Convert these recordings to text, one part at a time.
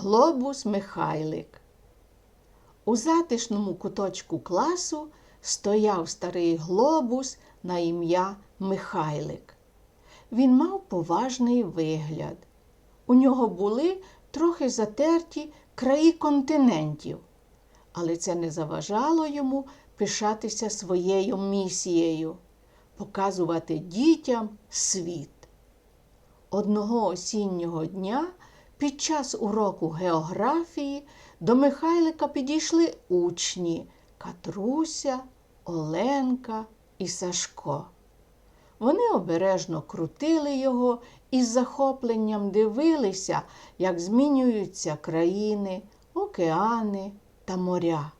Глобус Михайлик. У затишному куточку класу стояв старий глобус на ім'я Михайлик. Він мав поважний вигляд. У нього були трохи затерті краї континентів, але це не заважало йому пишатися своєю місією показувати дітям світ. Одного осіннього дня під час уроку географії до Михайлика підійшли учні Катруся, Оленка і Сашко. Вони обережно крутили його і з захопленням дивилися, як змінюються країни, океани та моря.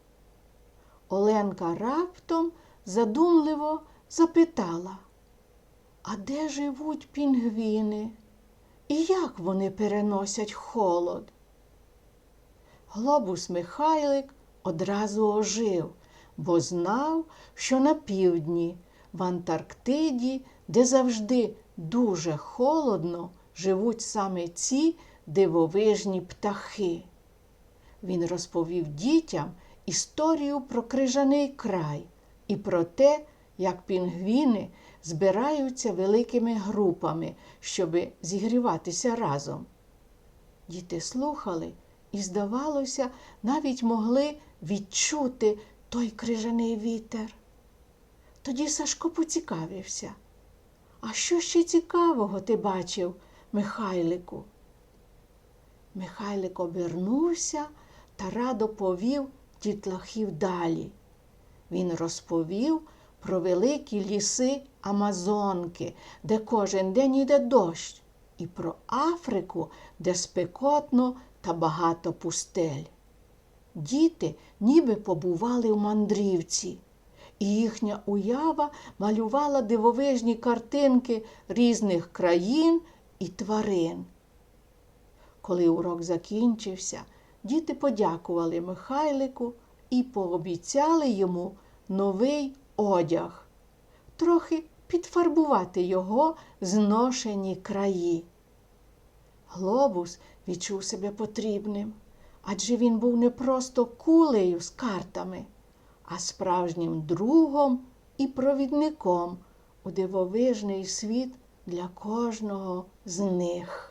Оленка раптом задумливо запитала, а де живуть пінгвіни? І як вони переносять холод? Глобус Михайлик одразу ожив, бо знав, що на півдні, в Антарктиді, де завжди дуже холодно, живуть саме ці дивовижні птахи. Він розповів дітям історію про крижаний край і про те, як пінгвіни збираються великими групами, щоб зігріватися разом. Діти слухали і, здавалося, навіть могли відчути той крижаний вітер. Тоді Сашко поцікавився. А що ще цікавого ти бачив, Михайлику? Михайлик обернувся та радо повів дітлахів далі. Він розповів про великі ліси Амазонки, де кожен день іде дощ, і про Африку, де спекотно та багато пустель. Діти ніби побували в мандрівці, і їхня уява малювала дивовижні картинки різних країн і тварин. Коли урок закінчився, діти подякували Михайлику і пообіцяли йому новий одяг, трохи підфарбувати його зношені краї. Глобус відчув себе потрібним, адже він був не просто кулею з картами, а справжнім другом і провідником у дивовижний світ для кожного з них.